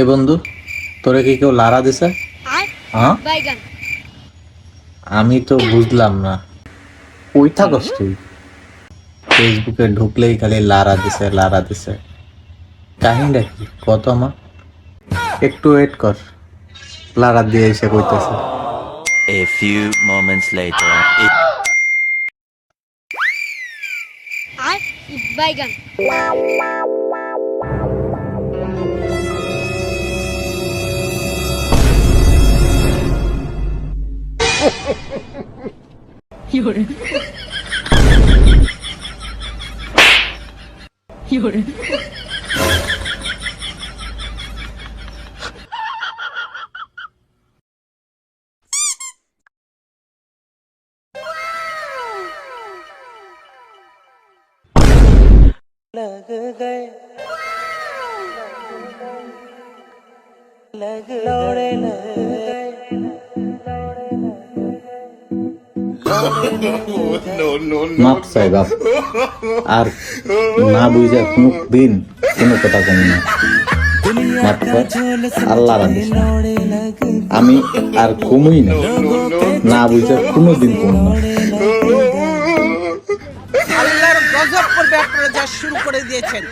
এ বন্ধু তোরে কি কেউ লারা দিছে? হ্যাঁ? আমি তো বুঝলাম না। ওই থাকস তুই? ফেসবুকে ঢুকলেই খালি লারা দিছে লারা দিছে। কাহিনীটা কি? কত আমার একটু ওয়েট কর। লারা দিয়ে এসে কইতেছে। A few moments later. It 有人，有人。लगै लग लौड़े लग गए মাপ চাই বাপ। আর না বুঝে কোনো দিন, কোনো কথা জানি না। আল্লাহ আমি আর কমই না। বুঝে কোনো দিন কম না শুরু করে দিয়েছেন।